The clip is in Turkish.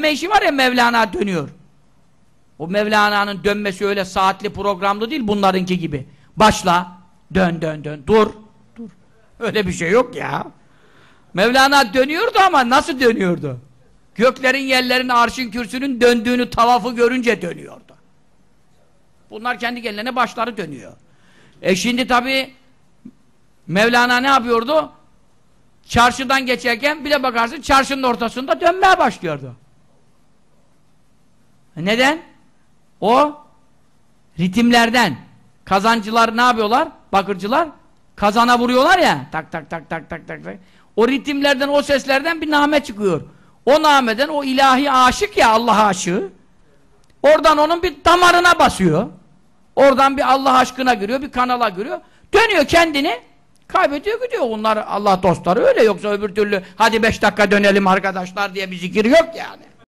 dönme işi var ya Mevlana dönüyor. O Mevlana'nın dönmesi öyle saatli programlı değil bunlarınki gibi. Başla, dön dön dön, dur, dur. Öyle bir şey yok ya. Mevlana dönüyordu ama nasıl dönüyordu? Göklerin, yerlerin, arşın, kürsünün döndüğünü, tavafı görünce dönüyordu. Bunlar kendi kendilerine başları dönüyor. E şimdi tabi Mevlana ne yapıyordu? Çarşıdan geçerken bile bakarsın çarşının ortasında dönmeye başlıyordu. Neden? O ritimlerden kazancılar ne yapıyorlar? Bakırcılar kazana vuruyorlar ya tak tak tak tak tak tak tak. O ritimlerden o seslerden bir name çıkıyor. O nameden o ilahi aşık ya Allah aşığı. Oradan onun bir damarına basıyor. Oradan bir Allah aşkına giriyor, bir kanala giriyor. Dönüyor kendini, kaybediyor gidiyor. Onlar Allah dostları öyle yoksa öbür türlü hadi beş dakika dönelim arkadaşlar diye bir zikir yok yani.